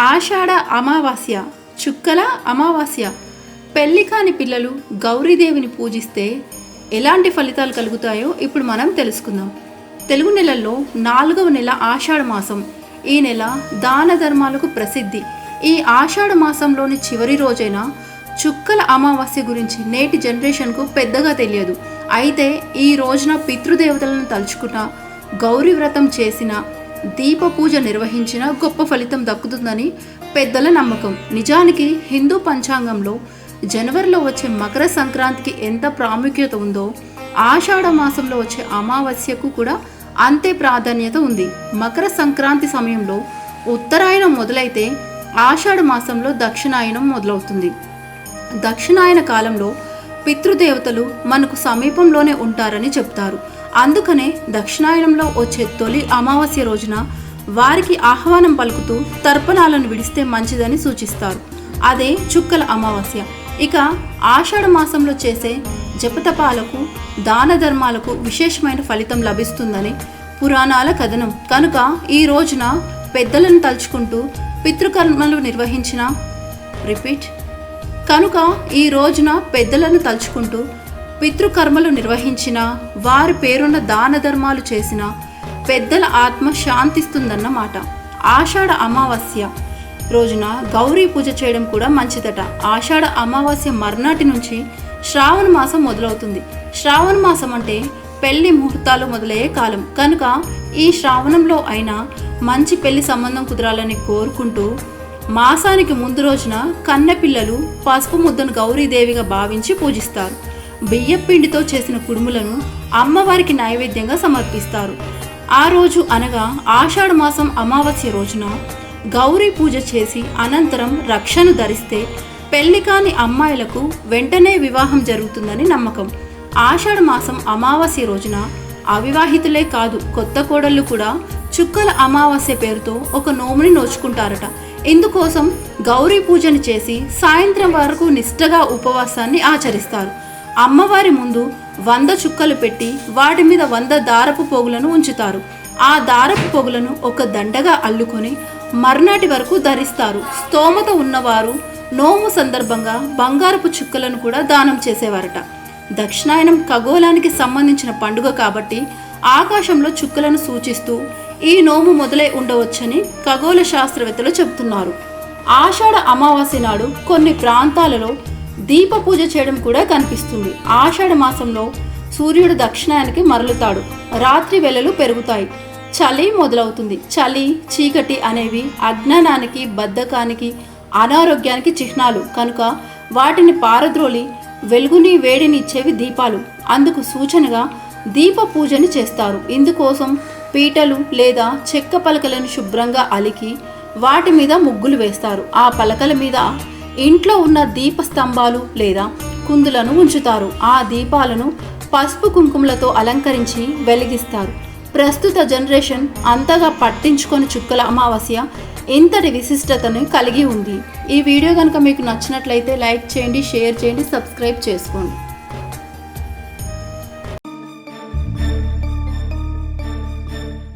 ఆషాఢ అమావాస్య చుక్కల అమావాస్య. పెళ్ళి కాని పిల్లలు గౌరీదేవిని పూజిస్తే ఎలాంటి ఫలితాలు కలుగుతాయో ఇప్పుడు మనం తెలుసుకుందాం. తెలుగు నెలల్లో నాలుగవ నెల ఆషాఢ మాసం. ఈ నెల దాన ధర్మాలకు ప్రసిద్ధి. ఈ ఆషాఢ మాసంలోని చివరి రోజైన చుక్కల అమావాస్య గురించి నేటి జనరేషన్కు పెద్దగా తెలియదు. అయితే ఈ రోజున పితృదేవతలను తలుచుకున్న గౌరీ వ్రతం చేసిన దీప పూజ నిర్వహించిన గొప్ప ఫలితం దక్కుతుందని పెద్దల నమ్మకం. నిజానికి హిందూ పంచాంగంలో జనవరిలో వచ్చే మకర సంక్రాంతికి ఎంత ప్రాముఖ్యత ఉందో ఆషాఢ మాసంలో వచ్చే అమావాస్యకు కూడా అంతే ప్రాధాన్యత ఉంది. మకర సంక్రాంతి సమయంలో ఉత్తరాయణం మొదలైతే ఆషాఢ మాసంలో దక్షిణాయనం మొదలవుతుంది. దక్షిణాయన కాలంలో పితృదేవతలు మనకు సమీపంలోనే ఉంటారని చెప్తారు. అందుకనే దక్షిణాయనంలో వచ్చే తొలి అమావాస్య రోజున వారికి ఆహ్వానం పలుకుతూ తర్పణాలను విడిస్తే మంచిదని సూచిస్తారు. అదే చుక్కల అమావాస్య. ఇక ఆషాఢ మాసంలో చేసే జపతపాలకు దాన ధర్మాలకు విశేషమైన ఫలితం లభిస్తుందని పురాణాల కథనం. కనుక ఈ రోజున పెద్దలను తలుచుకుంటూ పితృకర్మలు నిర్వహించిన రిపీట్. కనుక ఈ రోజున పెద్దలను తలుచుకుంటూ పితృకర్మలు నిర్వహించిన వారి పేరున్న దాన ధర్మాలు చేసిన పెద్దల ఆత్మ శాంతిస్తుందన్నమాట ఆషాఢ అమావాస్య రోజున గౌరీ పూజ చేయడం కూడా మంచిదట. ఆషాఢ అమావాస్య మర్నాటి నుంచి శ్రావణ మాసం మొదలవుతుంది. శ్రావణ మాసం అంటే పెళ్ళి ముహూర్తాలు మొదలయ్యే కాలం. కనుక ఈ శ్రావణంలో అయినా మంచి పెళ్ళి సంబంధం కుదరాలని కోరుకుంటూ మాసానికి ముందు రోజున కన్నెపిల్లలు పసుపు ముద్దను గౌరీదేవిగా భావించి పూజిస్తారు. బియ్యపిండితో చేసిన కుడుములను అమ్మవారికి నైవేద్యంగా సమర్పిస్తారు. ఆ రోజు అనగా ఆషాఢ మాసం అమావాస్య రోజున గౌరీ పూజ చేసి అనంతరం రక్షను ధరిస్తే పెళ్ళి కాని అమ్మాయిలకు వెంటనే వివాహం జరుగుతుందని నమ్మకం. ఆషాఢ మాసం అమావాస్య రోజున అవివాహితులే కాదు కొత్త కోడళ్ళు కూడా చుక్కల అమావాస్య పేరుతో ఒక నోముని నోచుకుంటారట. ఇందుకోసం గౌరీ పూజను చేసి సాయంత్రం వరకు నిష్టగా ఉపవాసాన్ని ఆచరిస్తారు. అమ్మవారి ముందు వంద చుక్కలు పెట్టి వాటి మీద వంద దారపు పోగులను ఉంచుతారు. ఆ దారపు పొగులను ఒక దండగా అల్లుకొని మర్నాటి వరకు ధరిస్తారు. స్తోమత ఉన్నవారు నోము సందర్భంగా బంగారపు చుక్కలను కూడా దానం చేసేవారట. దక్షిణాయనం ఖగోళానికి సంబంధించిన పండుగ కాబట్టి ఆకాశంలో చుక్కలను సూచిస్తూ ఈ నోము మొదలై ఉండవచ్చని ఖగోళ శాస్త్రవేత్తలు చెబుతున్నారు. ఆషాఢ అమావాస్య నాడు కొన్ని ప్రాంతాలలో దీప పూజ చేయడం కూడా కనిపిస్తుంది. ఆషాఢ మాసంలో సూర్యుడు దక్షిణాయానికి మరలుతాడు. రాత్రి వెలలు పెరుగుతాయి. చలి మొదలవుతుంది. చలి చీకటి అనేవి అజ్ఞానానికి బద్ధకానికి అనారోగ్యానికి చిహ్నాలు. కనుక వాటిని పారద్రోలి వెలుగుని వేడిని ఇచ్చేవి దీపాలు. అందుకు సూచనగా దీప పూజని చేస్తారు. ఇందుకోసం పీటలు లేదా చెక్క పలకలను శుభ్రంగా అలికి వాటి మీద ముగ్గులు వేస్తారు. ఆ పలకల మీద ఇంట్లో ఉన్న దీప స్తంభాలు లేదా కుందులను ఉంచుతారు. ఆ దీపాలను పసుపు కుంకుమలతో అలంకరించి వెలిగిస్తారు. ప్రస్తుత జనరేషన్ అంతగా పట్టించుకొని చుక్కల అమావాస్య ఇంతటి విశిష్టతను కలిగి ఉంది. ఈ వీడియో కనుక మీకు నచ్చినట్లయితే లైక్ చేయండి షేర్ చేయండి సబ్స్క్రైబ్ చేసుకోండి.